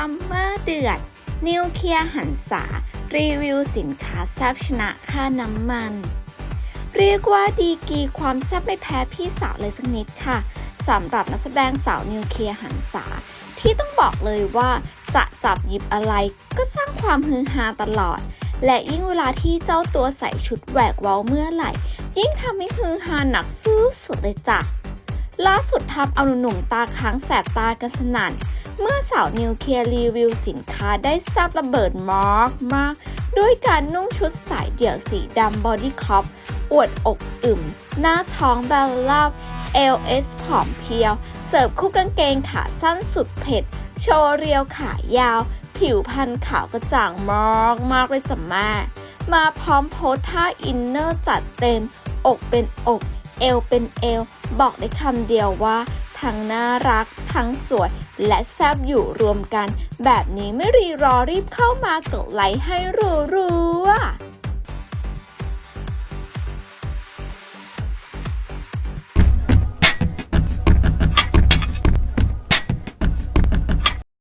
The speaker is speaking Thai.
ซัมเมอร์เดือด นิวเคลียร์หันษา รีวิวสินค้าแซบชนะค่าน้ำมัน เรียกว่าดีกีความแซบไม่แพ้พี่สาวเลยสักนิดค่ะสำหรับนักแสดงสาวนิวเคลียร์หันษา ที่ต้องบอกเลยว่าจะจับหยิบอะไรก็สร้างความฮือฮาตลอด และยิ่งเวลาที่เจ้าตัวใส่ชุดแหวกเว้าเมื่อไหร่ ยิ่งทำให้ฮือฮาหนักสู้สุดเลยจ้ะ ล่าสุดทำเอาหนุ่มตาค้างแสบตากันสนั่น เมื่อสาวนิวเคลียร์รีวิวสินค้าได้แซับระเบิดมากมากด้วยการนุ่งชุดสายเดี่ยวสีดำบอดี้คอปอวดอกอึม หน้าท้องแบลลาบ LS ผอมเพรียว เสิร์ฟคู่กางเกงขาสั้นสุดเผ็ด โชว์เรียวขายาว ผิวพรรณขาวกระจ่างมากมากเลยจ้ะแม่มาพร้อมโพสท่าอินเนอร์จัดเต็ม อกเป็นอก เอวเป็นเอวบอกได้คำเดียวว่า ทั้งน่ารัก ทั้งสวย และแซบอยู่รวมกัน แบบนี้ไม่รีรอรีบเข้ามากดไลค์ให้รัว